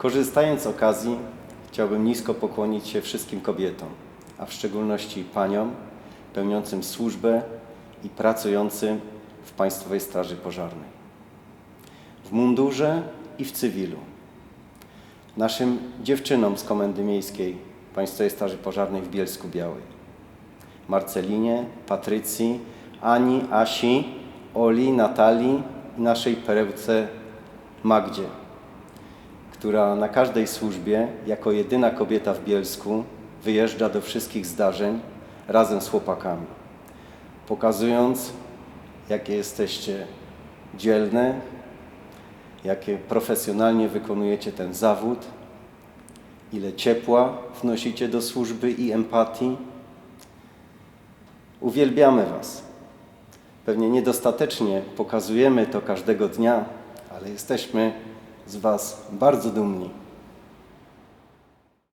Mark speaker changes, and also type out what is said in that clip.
Speaker 1: Korzystając z okazji, chciałbym nisko pokłonić się wszystkim kobietom, a w szczególności paniom pełniącym służbę i pracującym w Państwowej Straży Pożarnej. W mundurze i w cywilu. Naszym dziewczynom z Komendy Miejskiej Państwowej Straży Pożarnej w Bielsku Białej. Marcelinie, Patrycji, Ani, Asi, Oli, Natalii i naszej perełce Magdzie, która na każdej służbie, jako jedyna kobieta w Bielsku, wyjeżdża do wszystkich zdarzeń razem z chłopakami, pokazując, jakie jesteście dzielne, jakie profesjonalnie wykonujecie ten zawód, ile ciepła wnosicie do służby i empatii. Uwielbiamy Was. Pewnie niedostatecznie pokazujemy to każdego dnia, ale jesteśmy z Was bardzo dumni.